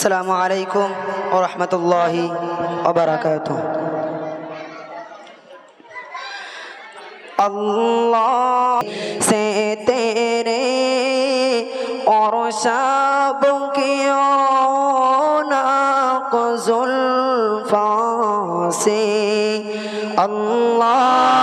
আসসালামু আলাইকুম ও রহমতুল্লাহি অবরাকাত আল্লাহ সে তেরে और शब जुल्फा से अल्लाह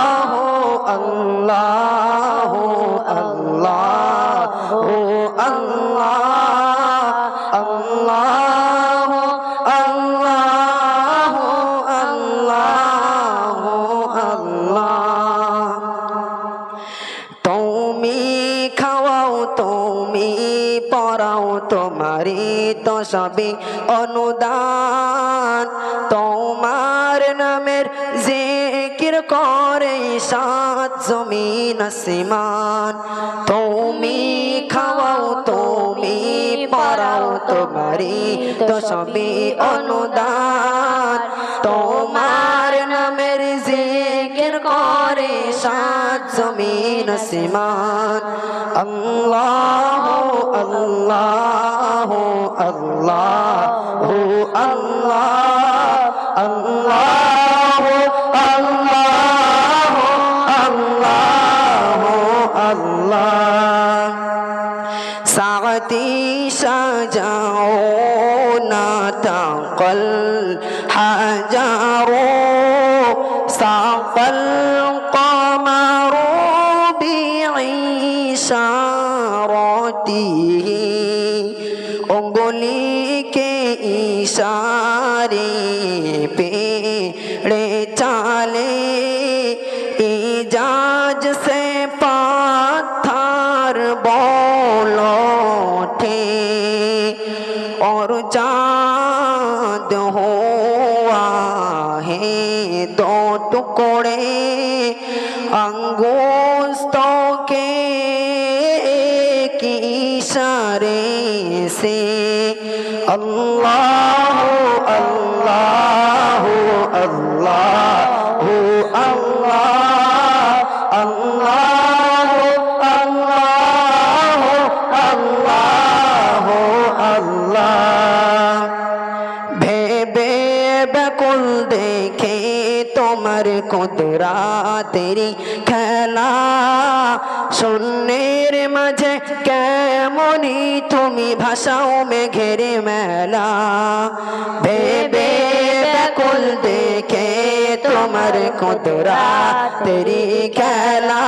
তোমারই তো অনুদান। তোমার নামের জিকির করে সাত জমিন আসমান। তুমি খাওয়াও, তুমি পড়াও তোমারি তো সবই অনুদান। তোমার নামের জিকির করে সাত জমিন দিন সীমান আল্লাহ আল্লাহ আল্লাহ আল্লাহ আল্লাহ সাতি সাজাও না তাকল হাজা মতি অঙ্গলিকে ইশারে পেড়ে চালে, ইজাজ সে পাথার বলঠে और चांद हुआ है दो टुकड़े अंगूर ভেবে ব্যাকুল দেখে তোমার কুদরা তেরি খেলা। শূন্যের মাঝে কেমনই তুমি ভাষাও মেঘের মেলা। ভেবে ব্যাকুল দেখে তোমার কুদরা তেরি খেলা।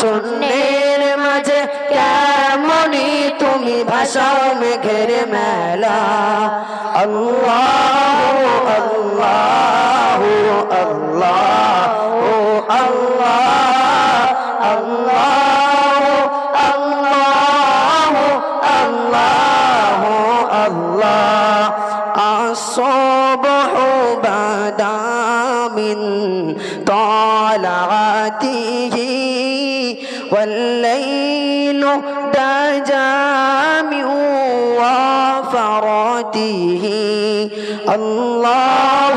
শূন্যের মাঝে কেমনই তুমি ভাষাও মেঘের মেলা। আল্লাহ من طالعاته والليل دجامع وفراته. الله